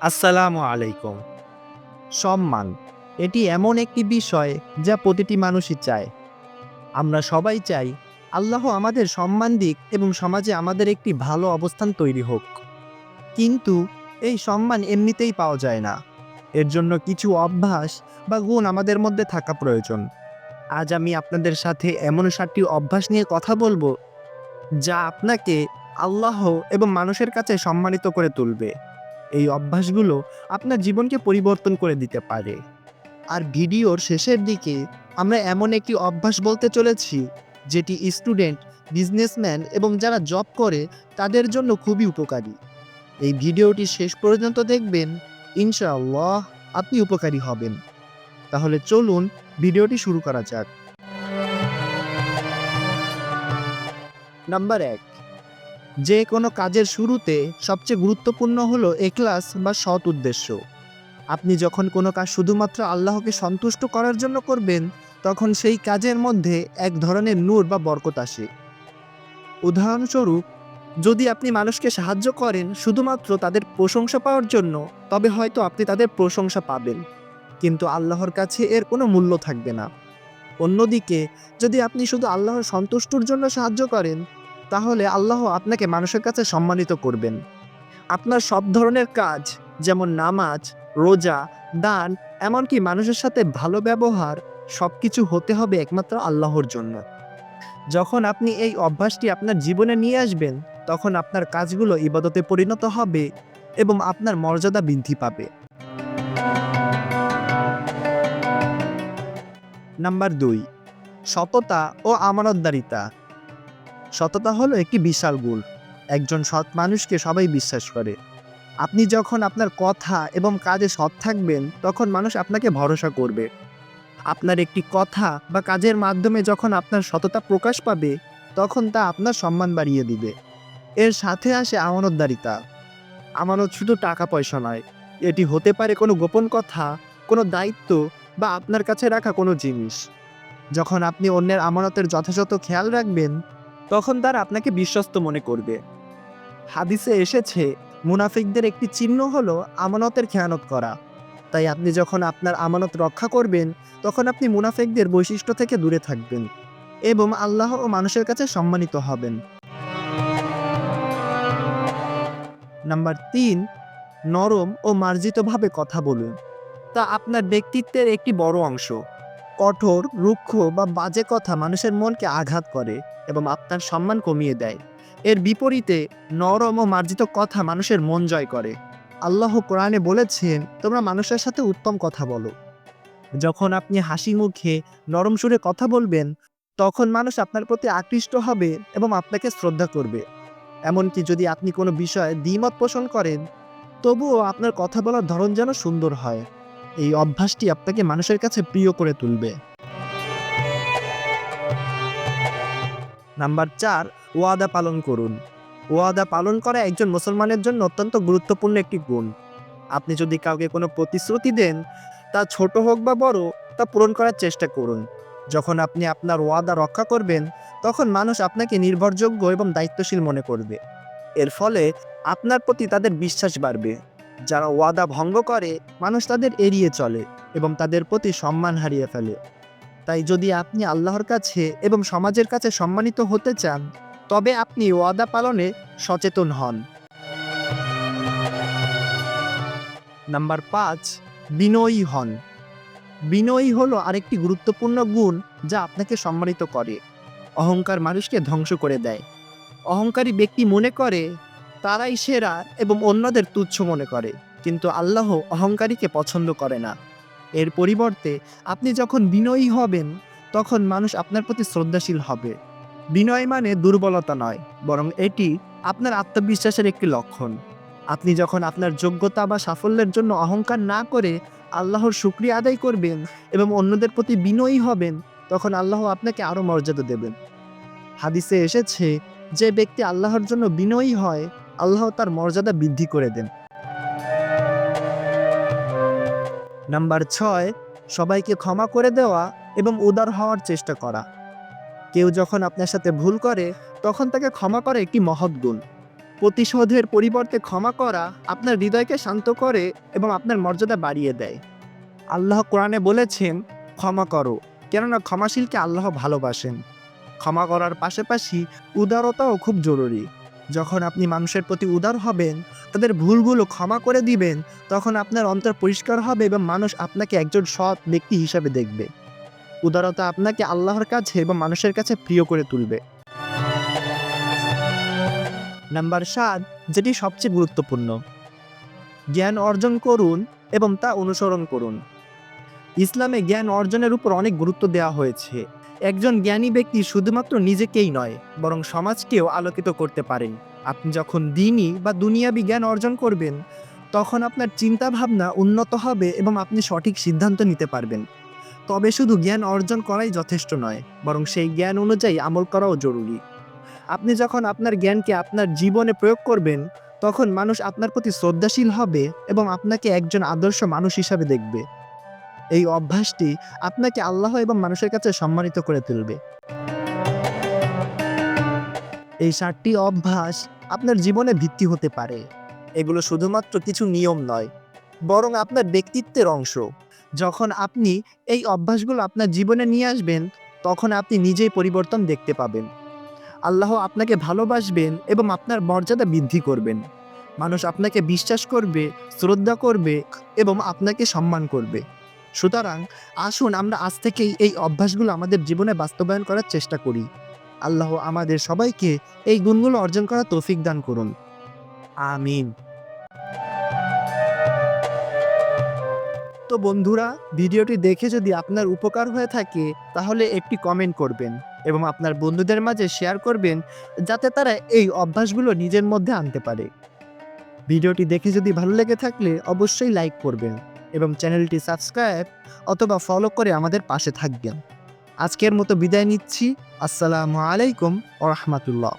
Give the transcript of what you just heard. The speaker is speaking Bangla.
আসসালামু আলাইকুম। সম্মান, এটি এমন একটি বিষয় যা প্রতিটি মানুষই চায়। আমরা সবাই চাই আল্লাহ আমাদের সম্মান দিক এবং সমাজে আমাদের একটি ভালো অবস্থান তৈরি হোক। কিন্তু এই সম্মান এমনিতেই পাওয়া যায় না। এর জন্য কিছু অভ্যাস বা গুণ আমাদের মধ্যে থাকা প্রয়োজন। আজ আমি আপনাদের সাথে এমন সাতটি অভ্যাস নিয়ে কথা বলব যা আপনাকে আল্লাহ এবং মানুষের কাছে সম্মানিত করে তুলবে। এই অভ্যাসগুলো আপনার জীবনকে পরিবর্তন করে দিতে পারে। আর ভিডিওর শেষের দিকে আমরা এমন একটি অভ্যাস বলতে চলেছি, যেটি স্টুডেন্ট, বিজনেসম্যান এবং যারা জব করে তাদের জন্য খুবই উপকারী। এই ভিডিওটি শেষ পর্যন্ত দেখবেন, ইনশাআল্লাহ আপনি উপকারী হবেন। তাহলে চলুন ভিডিওটি শুরু করা যাক। নাম্বার এক যে কোনো কাজের শুরুতে সবচেয়ে গুরুত্বপূর্ণ হলো এক্লাস বা সৎ উদ্দেশ্য। আপনি যখন কোনো কাজ শুধুমাত্র আল্লাহকে সন্তুষ্ট করার জন্য করবেন, তখন সেই কাজের মধ্যে এক ধরনের নূর বা বরকত আসে। উদাহরণস্বরূপ, যদি আপনি মানুষকে সাহায্য করেন শুধুমাত্র তাদের প্রশংসা পাওয়ার জন্য, তবে হয়তো আপনি তাদের প্রশংসা পাবেন। কিন্তু আল্লাহর কাছে এর কোনো মূল্য থাকবে না। অন্যদিকে, যদি আপনি শুধু আল্লাহর সন্তুষ্টর জন্য সাহায্য করেন তাহলে আল্লাহ আপনাকে মানুষের কাছে সম্মানিত করবেন। আপনার সব ধরনের কাজ, যেমন নামাজ, রোজা, দান, এমনকি মানুষের সাথে ভালো ব্যবহার সব কিছু হতে হবে একমাত্র আল্লাহর জন্য। যখন আপনি এই অভ্যাসটি আপনার জীবনে নিয়ে আসবেন, তখন আপনার কাজগুলো ইবাদতে পরিণত হবে এবং আপনার মর্যাদা বৃদ্ধি পাবে। নাম্বার দুই, সততা ও আমানতদারিতা। সততা হলো একটি বিশাল গুণ। একজন সৎ মানুষকে সবাই বিশ্বাস করে। আপনি যখন আপনার কথা এবং কাজে সৎ থাকবেন, তখন মানুষ আপনাকে ভরসা করবে। আপনার একটি কথা বা কাজের মাধ্যমে যখন আপনার সততা প্রকাশ পাবে, তখন তা আপনার সম্মান বাড়িয়ে দিবে। এর সাথে আসে আমানতদারিতা। আমানত শুধু টাকা পয়সা নয়, এটি হতে পারে কোনো গোপন কথা, কোনো দায়িত্ব বা আপনার কাছে রাখা কোনো জিনিস। যখন আপনি অন্যের আমানতের যথাযথ খেয়াল রাখবেন তখন তারা আপনাকে বিশ্বস্ত মনে করবে। হাদিসে এসেছে, মুনাফিকদের একটি চিহ্ন হলো আমানতের খেয়ানত করা। তাই আপনি যখন আপনার আমানত রক্ষা করবেন, তখন আপনি মুনাফিকদের বৈশিষ্ট্য থেকে দূরে থাকবেন এবং আল্লাহ ও মানুষের কাছে সম্মানিত হবেন। নাম্বার তিন, নরম ও মার্জিতভাবে কথা বলুন। তা আপনার ব্যক্তিত্বের একটি বড় অংশ। কঠোর, রুক্ষ বা বাজে কথা মানুষের মনকে আঘাত করে এবং আপনার সম্মান কমিয়ে দেয়। এর বিপরীতে নরম ও মার্জিত কথা মানুষের মন জয় করে। আল্লাহ কোরআনে বলেছেন, তোমরা মানুষের সাথে উত্তম কথা বলো। যখন আপনি হাসি মুখে নরম সুরে কথা বলবেন, তখন মানুষ আপনার প্রতি আকৃষ্ট হবে এবং আপনাকে শ্রদ্ধা করবে। এমনকি যদি আপনি কোনো বিষয়ে দ্বিমত পোষণ করেন, তবুও আপনার কথা বলার ধরন যেন সুন্দর হয়। এই অভ্যাসটি আপনাকে মানুষের কাছে প্রিয় করে তুলবে। নাম্বার চার, ওয়াদা পালন করুন। ওয়াদা পালন করা একজন মুসলমানের জন্য অত্যন্ত গুরুত্বপূর্ণ একটি গুণ। আপনি যদি কাউকে কোনো প্রতিশ্রুতি দেন, তা ছোট হোক বা বড়, তা পূরণ করার চেষ্টা করুন। যখন আপনি আপনার ওয়াদা রক্ষা করবেন, তখন মানুষ আপনাকে নির্ভরযোগ্য এবং দায়িত্বশীল মনে করবে। এর ফলে আপনার প্রতি তাদের বিশ্বাস বাড়বে। যারা ওয়াদা ভঙ্গ করে, মানুষ তাদের এড়িয়ে চলে এবং তাদের প্রতি সম্মান হারিয়ে ফেলে। তাই যদি আপনি আল্লাহর কাছে এবং সমাজের কাছে সম্মানিত হতে চান, তবে আপনি ওয়াদা পালনে সচেতন হন। নাম্বার পাঁচ, বিনয়ী হন। বিনয়ী হলো আরেকটি গুরুত্বপূর্ণ গুণ যা আপনাকে সম্মানিত করে। অহংকার মানুষকে ধ্বংস করে দেয়। অহংকারী ব্যক্তি মনে করে তারাই সেরা এবং অন্যদের তুচ্ছ মনে করে, কিন্তু আল্লাহ অহংকারীকে পছন্দ করে না। এর পরিবর্তে আপনি যখন বিনয়ী হবেন, তখন মানুষ আপনার প্রতি শ্রদ্ধাশীল হবে। বিনয় মানে দুর্বলতা নয়, বরং এটি আপনার আত্মবিশ্বাসের একটি লক্ষণ। আপনি যখন আপনার যোগ্যতা বা সাফল্যের জন্য অহংকার না করে আল্লাহর শুক্রিয়া আদায় করবেন এবং অন্যদের প্রতি বিনয়ী হবেন, তখন আল্লাহ আপনাকে আরও মর্যাদা দেবেন। হাদিসে এসেছে, যে ব্যক্তি আল্লাহর জন্য বিনয়ী হয় আল্লাহ তার মর্যাদা বৃদ্ধি করে দেন। নাম্বার ছয়, সবাইকে ক্ষমা করে দেওয়া এবং উদার হওয়ার চেষ্টা করা। কেউ যখন আপনার সাথে ভুল করে, তখন তাকে ক্ষমা করা একটি মহৎ গুণ। প্রতিশোধের পরিবর্তে ক্ষমা করা আপনার হৃদয়কে শান্ত করে এবং আপনার মর্যাদা বাড়িয়ে দেয়। আল্লাহ কোরআনে বলেছেন, ক্ষমা করো, কেননা ক্ষমাশীলকে আল্লাহ ভালোবাসেন। ক্ষমা করার পাশাপাশি উদারতাও খুব জরুরি। যখন আপনি মানুষের প্রতি উদার হবেন, তাদের ভুলগুলো ক্ষমা করে দিবেন, তখন আপনার অন্তর পরিষ্কার হবে এবং মানুষ আপনাকে একজন সৎ ব্যক্তি হিসাবে দেখবে। উদারতা আপনাকে আল্লাহর কাছে এবং মানুষের কাছে প্রিয় করে তুলবে। নাম্বার সাত, যেটি সবচেয়ে গুরুত্বপূর্ণ। জ্ঞান অর্জন করুন এবং তা অনুসরণ করুন। ইসলামে জ্ঞান অর্জনের উপর অনেক গুরুত্ব দেওয়া হয়েছে। একজন জ্ঞানী ব্যক্তি শুধুমাত্র নিজেকেই নয়, বরং সমাজকেও আলোকিত করতে পারেন। আপনি যখন দিনই বা দুনিয়াবি জ্ঞান অর্জন করবেন, তখন আপনার চিন্তা ভাবনা উন্নত হবে এবং আপনি সঠিক সিদ্ধান্ত নিতে পারবেন। তবে শুধু জ্ঞান অর্জন করাই যথেষ্ট নয়, বরং সেই জ্ঞান অনুযায়ী আমল করাও জরুরি। আপনি যখন আপনার জ্ঞানকে আপনার জীবনে প্রয়োগ করবেন, তখন মানুষ আপনার প্রতি শ্রদ্ধাশীল হবে এবং আপনাকে একজন আদর্শ মানুষ হিসাবে দেখবে। এই অভ্যাসটি আপনাকে আল্লাহ এবং মানুষের কাছে সম্মানিত করে তুলবে। এই সাতটি অভ্যাস আপনার জীবনে ভিত্তি হতে পারে। এগুলো শুধুমাত্র কিছু নিয়ম নয়, বরং আপনার ব্যক্তিত্বের অংশ। যখন আপনি এই অভ্যাসগুলো আপনার জীবনে নিয়ে আসবেন, তখন আপনি নিজেই পরিবর্তন দেখতে পাবেন। আল্লাহ আপনাকে ভালোবাসবেন এবং আপনার মর্যাদা বৃদ্ধি করবেন। মানুষ আপনাকে বিশ্বাস করবে, শ্রদ্ধা করবে এবং আপনাকে সম্মান করবে। সুতরাং আসুন আমরা আজ থেকেই এই অভ্যাসগুলো আমাদের জীবনে বাস্তবায়ন করার চেষ্টা করি। আল্লাহ আমাদের সবাইকে এই গুণগুলো অর্জন করার তৌফিক দান করুন। আমিন। তো বন্ধুরা, ভিডিওটি দেখে যদি আপনার উপকার হয়ে থাকে, তাহলে একটি কমেন্ট করবেন এবং আপনার বন্ধুদের মাঝে শেয়ার করবেন, যাতে তারা এই অভ্যাসগুলো নিজের মধ্যে আনতে পারে। ভিডিওটি দেখে যদি ভালো লেগে থাকলে অবশ্যই লাইক করবেন। এবং চ্যানেলটি সাবস্ক্রাইব অথবা ফলো করে আমাদের পাশে থাকবেন। আজকের মতো বিদায় নিচ্ছি। আসসালামু আলাইকুম ও রহমতুল্লাহ।